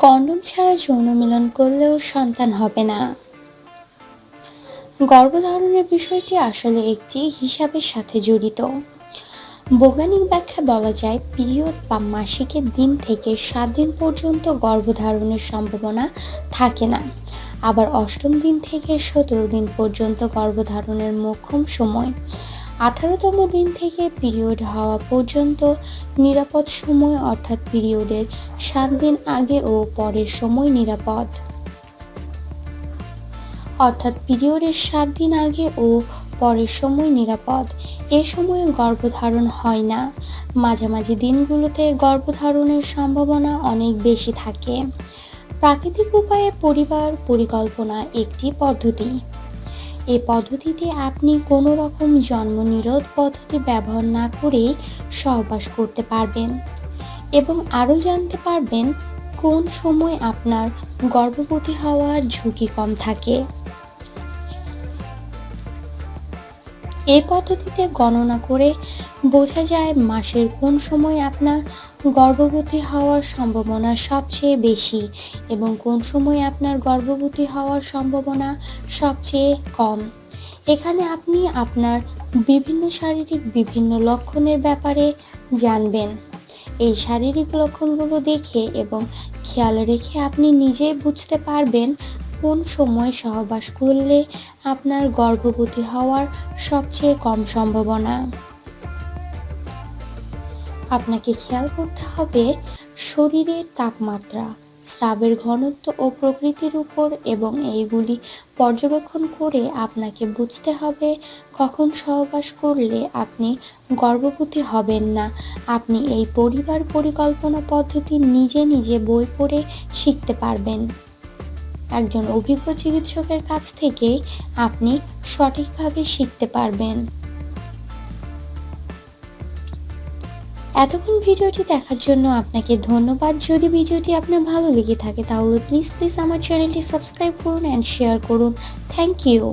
Condom ছাড়া যৌন মিলন করলেও সন্তান হবে না। গর্ভধারণের বিষয়টি আসলে একটি হিসাবের সাথে জড়িত। বৈজ্ঞানিক ব্যাখ্যা বলা যায়, পিরিয়ড বা মাসিকের দিন থেকে সাত দিন পর্যন্ত গর্ভধারণের সম্ভাবনা থাকে না। আবার অষ্টম দিন থেকে সতেরো দিন পর্যন্ত গর্ভধারণের মোক্ষম সময়। আঠারোতম দিন থেকে পিরিয়ড হওয়া পর্যন্ত নিরাপদ সময় অর্থাৎ পিরিয়ডের সাত দিন আগে ও পরের সময় নিরাপদ। অর্থাৎ পিরিয়ডের সাত দিন আগে ও পরের সময় নিরাপদ। এ সময়ে গর্ভধারণ হয় না। মাঝামাঝি দিনগুলোতে গর্ভধারণের সম্ভাবনা অনেক বেশি থাকে। প্রাকৃতিক উপায়ে পরিবার পরিকল্পনা একটি পদ্ধতি। এ পদ্ধতিতে আপনি কোনো রকম জন্মনিরোধ পদ্ধতি ব্যবহার না করেই সহবাস করতে পারবেন। এবং আরও জানতে পারবেন কোন সময় আপনার গর্ভবতী হওয়ার ঝুঁকি কম থাকে। এই পদ্ধতিতে গণনা করে বোঝা যায় মাসের কোন সময় আপনার গর্ভবতী হওয়ার সম্ভাবনা সবচেয়ে বেশি এবং কোন সময় আপনার গর্ভবতী হওয়ার সম্ভাবনা সবচেয়ে কম। এখানে আপনি আপনার বিভিন্ন শারীরিক বিভিন্ন লক্ষণের ব্যাপারে জানবেন। এই শারীরিক লক্ষণগুলো দেখে এবং খেয়াল রেখে আপনি নিজেই বুঝতে পারবেন কোন সময় সহবাস করলে আপনার গর্ভবতী হওয়ার সবচেয়ে কম সম্ভাবনা? আপনাকে খেয়াল করতে হবে, শরীরের তাপমাত্রা, স্রাবের ঘনত্ব ও প্রকৃতির উপর এবং এইগুলি পর্যবেক্ষণ করে আপনাকে বুঝতে হবে কখন সহবাস করলে আপনি গর্ভবতী হবেন না। আপনি এই পরিবার পরিকল্পনা পদ্ধতি নিজে নিজে বই পড়ে শিখতে পারবেন। একজন অভিজ্ঞ চিকিৎসকের কাছ থেকে আপনি সঠিকভাবে শিখতে পারবেন। এতক্ষণ ভিডিওটি দেখার জন্য আপনাকে ধন্যবাদ। যদি ভিডিওটি আপনার ভালো লেগে থাকে, তাহলে প্লিজ প্লিজ আমার চ্যানেলটি সাবস্ক্রাইব করুন অ্যান্ড শেয়ার করুন। Thank you